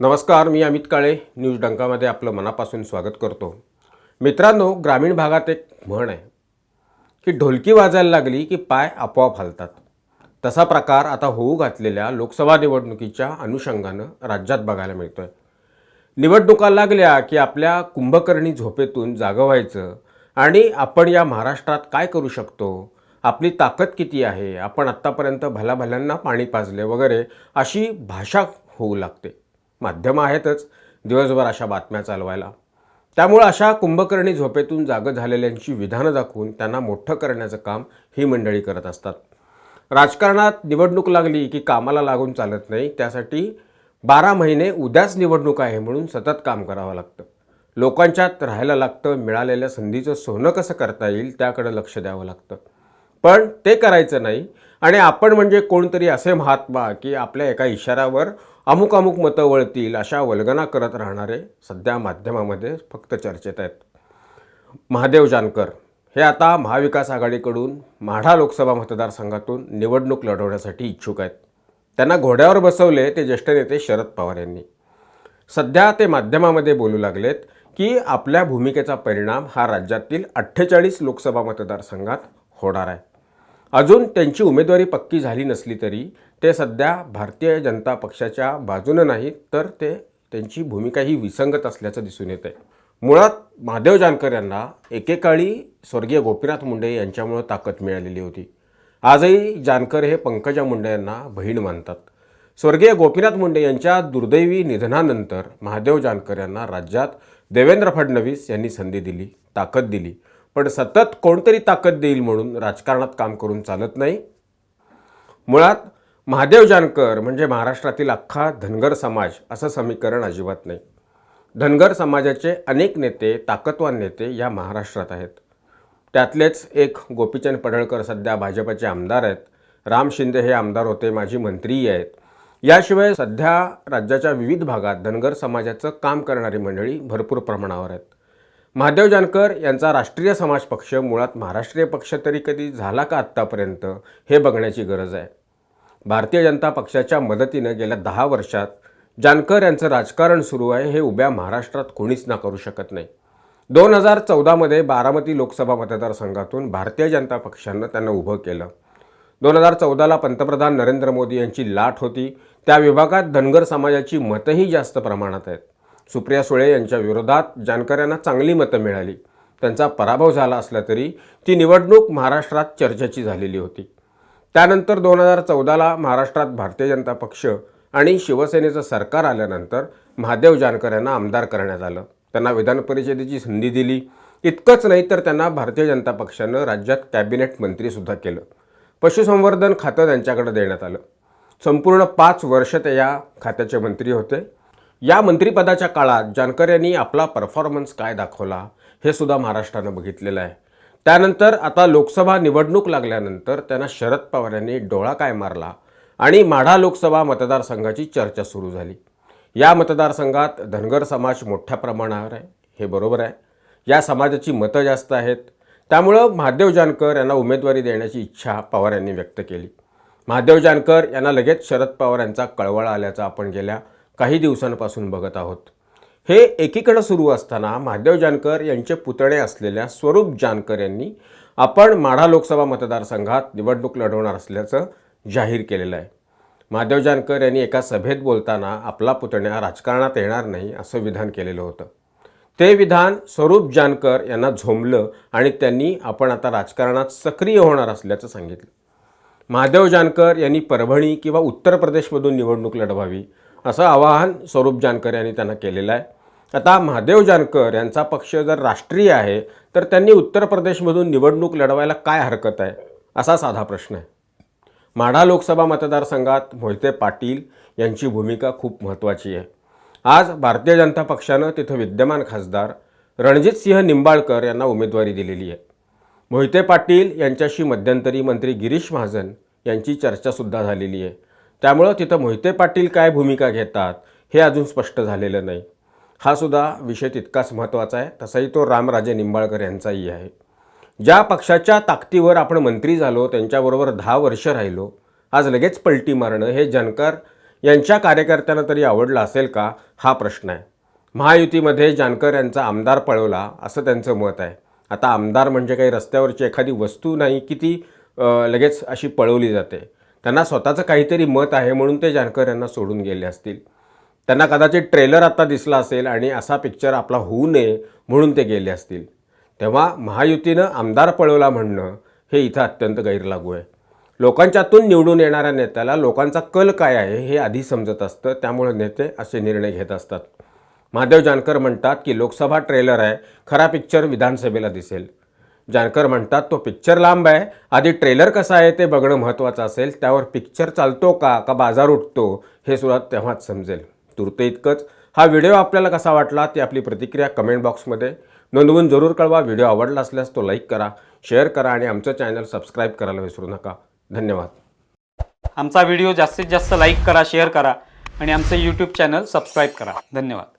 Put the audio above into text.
नमस्कार मी अमित काळे. न्यूज डंकामध्ये आपलं मनापासून स्वागत करतो. मित्रांनो ग्रामीण भागात एक म्हण आहे की ढोलकी वाजायला लागली की पाय आपोआप हलतात. तसा प्रकार आता होऊ घातलेल्या लोकसभा निवडणुकीच्या अनुषंगानं राज्यात बघायला मिळतो आहे निवडणुका लागल्या की आपल्या कुंभकर्णी झोपेतून जागं व्हायचं. आणि आपण या महाराष्ट्रात काय करू शकतो? आपली ताकद किती आहे? आपण आत्तापर्यंत भल्याभल्यांना पाणी पाजले वगैरे अशी भाषा होऊ लागते. माध्यमं आहेतच दिवसभर अशा बातम्या चालवायला. त्यामुळं अशा कुंभकर्णी झोपेतून जागं झालेल्यांची विधानं दाखवून त्यांना मोठं करण्याचं काम ही मंडळी करत असतात. राजकारणात निवडणूक लागली की कामाला लागून चालत नाही त्यासाठी बारा महिने उद्याच निवडणूक आहे म्हणून सतत काम करावं लागतं. लोकांच्यात राहायला लागतं मिळालेल्या संधीचं सोनं कसं करता येईल त्याकडे लक्ष द्यावं लागतं. पण ते करायचं नाही आणि आपण म्हणजे कोणतरी असे महात्मा की आपल्या एका इशाऱ्यावर अमुक अमुक मतं वळतील अशा वल्गना करत राहणारे सध्या माध्यमामध्ये फक्त चर्चेत आहेत. महादेव जानकर हे आता महाविकास आघाडीकडून माढा लोकसभा मतदारसंघातून निवडणूक लढवण्यासाठी इच्छुक आहेत. त्यांना घोड्यावर बसवले ते ज्येष्ठ नेते शरद पवार यांनी. सध्या ते माध्यमामध्ये बोलू लागलेत की आपल्या भूमिकेचा परिणाम हा राज्यातील अठ्ठेचाळीस लोकसभा मतदारसंघात होणार आहे. अजून त्यांची उमेदवारी पक्की झाली नसली तरी ते सध्या भारतीय जनता पक्षाच्या बाजूनं नाहीत तर ते त्यांची भूमिका ही विसंगत असल्याचं दिसून येत आहे मुळात महादेव जानकर यांना एकेकाळी स्वर्गीय गोपीनाथ मुंडे यांच्यामुळं ताकद मिळालेली होती. आजही जानकर हे पंकजा मुंडे यांना बहीण मानतात. स्वर्गीय गोपीनाथ मुंडे यांच्या दुर्दैवी निधनानंतर महादेव जानकर यांना राज्यात देवेंद्र फडणवीस यांनी संधी दिली ताकद दिली. पण सतत कोणतरी ताकद देईल म्हणून राजकारणात काम करून चालत नाही. मुळात महादेव जानकर म्हणजे महाराष्ट्रातील अख्खा धनगर समाज असं समीकरण अजिबात नाही. धनगर समाजाचे अनेक नेते ताकदवान नेते या महाराष्ट्रात आहेत. त्यातलेच एक गोपीचंद पडळकर सध्या भाजपचे आमदार आहेत. राम शिंदे हे आमदार होते माजी मंत्रीही आहेत. याशिवाय सध्या राज्याच्या विविध भागात धनगर समाजाचं काम करणारी मंडळी भरपूर प्रमाणावर आहेत. महादेव जानकर यांचा राष्ट्रीय समाज पक्ष मुळात महाराष्ट्रीय पक्ष तरी कधी झाला का आत्तापर्यंत हे बघण्याची गरज आहे. भारतीय जनता पक्षाच्या मदतीनं गेल्या दहा वर्षात जानकर यांचं राजकारण सुरू आहे हे उभ्या महाराष्ट्रात कोणीच ना करू शकत नाही. दोन हजार चौदामध्ये बारामती लोकसभा मतदारसंघातून भारतीय जनता पक्षानं त्यांना उभं केलं. दोन हजार चौदाला पंतप्रधान नरेंद्र मोदी यांची लाट होती. त्या विभागात धनगर समाजाची मतंही जास्त प्रमाणात आहेत. सुप्रिया सुळे यांच्या विरोधात जानकर यांना चांगली मतं मिळाली. त्यांचा पराभव झाला असला तरी ती निवडणूक महाराष्ट्रात चर्चेची झालेली होती. त्यानंतर दोन हजार चौदाला महाराष्ट्रात भारतीय जनता पक्ष आणि शिवसेनेचं सरकार आल्यानंतर महादेव जानकर यांना आमदार करण्यात आलं. त्यांना विधान परिषदेची संधी दिली. इतकंच नाही तर त्यांना भारतीय जनता पक्षानं राज्यात कॅबिनेट मंत्रीसुद्धा केलं. पशुसंवर्धन खातं त्यांच्याकडे देण्यात आलं. संपूर्ण पाच वर्ष ते या खात्याचे मंत्री होते. या मंत्रिपदाच्या काळात जानकर यांनी आपला परफॉर्मन्स काय दाखवला हे सुद्धा महाराष्ट्रानं बघितलेलं आहे. त्यानंतर आता लोकसभा निवडणूक लागल्यानंतर त्यांना शरद पवार यांनी डोळा काय मारला आणि माढा लोकसभा मतदारसंघाची चर्चा सुरू झाली. या मतदारसंघात धनगर समाज मोठ्या प्रमाणावर आहे हे बरोबर आहे. या समाजाची मतं जास्त आहेत. त्यामुळं महादेव जानकर यांना उमेदवारी देण्याची इच्छा पवार यांनी व्यक्त केली. महादेव जानकर यांना लगेच शरद पवार यांचा कळवळा आल्याचा आपण गेल्या काही दिवसांपासून बघत आहोत. हे एकीकडं सुरू असताना महादेव जानकर यांचे पुतणे असलेल्या स्वरूप जानकर यांनी आपण माढा लोकसभा मतदारसंघात निवडणूक लढवणार असल्याचं जाहीर केलेलं आहे. महादेव जानकर यांनी एका सभेत बोलताना आपला पुतण्या राजकारणात येणार नाही असं विधान केलेलं होतं. ते विधान स्वरूप जानकर यांना झोंबलं आणि त्यांनी आपण आता राजकारणात सक्रिय होणार असल्याचं सांगितलं. महादेव जानकर यांनी परभणी किंवा उत्तर प्रदेशमधून निवडणूक लढवावी असं आवाहन स्वरूप जानकर यांनी त्यांना केलेलं आहे. आता महादेव जानकर यांचा पक्ष जर राष्ट्रीय आहे तर त्यांनी उत्तर प्रदेशमधून निवडणूक लढवायला काय हरकत आहे? असा साधा प्रश्न आहे. माढा लोकसभा मतदारसंघात मोहिते पाटील यांची भूमिका खूप महत्त्वाची आहे. आज भारतीय जनता पक्षानं तिथं विद्यमान खासदार रणजित सिंह निंबाळकर यांना उमेदवारी दिलेली आहे. मोहिते पाटील यांच्याशी मध्यंतरी मंत्री गिरीश महाजन यांची चर्चासुद्धा झालेली आहे. त्यामुळं तिथं मोहिते पाटील काय भूमिका घेतात हे अजून स्पष्ट झालेलं नाही. हा सुद्धा विषय तितकाच महत्त्वाचा आहे तसाही तो रामराजे निंबाळकर यांचाही आहे. ज्या पक्षाच्या ताकदीवर आपण मंत्री झालो त्यांच्याबरोबर दहा वर्ष राहिलो आज लगेच पलटी मारणं हे जानकर यांच्या कार्यकर्त्यांना तरी आवडलं असेल का? हा प्रश्न आहे. महायुतीमध्ये जानकर यांचा आमदार पळवला असं त्यांचं मत आहे. आता आमदार म्हणजे काही रस्त्यावरची एखादी वस्तू नाही की ती लगेच अशी पळवली जाते. त्यांना स्वतःचं काहीतरी मत आहे म्हणून ते जानकर यांना सोडून गेले असतील. त्यांना कदाचित ट्रेलर आत्ता दिसला असेल आणि असा पिक्चर आपला होऊ नये म्हणून ते गेले असतील. तेव्हा महायुतीनं आमदार पळवला म्हणणं हे इथं अत्यंत गैरलागू आहे. लोकांच्यातून निवडून येणाऱ्या नेत्याला लोकांचा कल काय आहे हे आधी समजत असतं त्यामुळे नेते असे निर्णय घेत असतात. महादेव जानकर म्हणतात की लोकसभा ट्रेलर आहे खरा पिक्चर विधानसभेला दिसेल. जानकर म्हणतात तो पिक्चर लांब आहे. आधी ट्रेलर कसा आहे ते बघणं महत्त्वाचं असेल. त्यावर पिक्चर चालतो का? का बाजार उठतो? हे सुद्धा तेव्हाच समजेल. तुर्त इतकंच. हा व्हिडिओ आपल्याला कसा वाटला? ती आपली प्रतिक्रिया कमेंट बॉक्समध्ये नोंदवून जरूर कळवा. व्हिडिओ आवडला असल्यास तो लाईक करा शेअर करा आणि आमचं चॅनल सबस्क्राईब करायला विसरू नका. धन्यवाद. आमचा व्हिडिओ जास्तीत जास्त लाईक करा शेअर करा आणि आमचं यूट्यूब चॅनल सबस्क्राईब करा. धन्यवाद.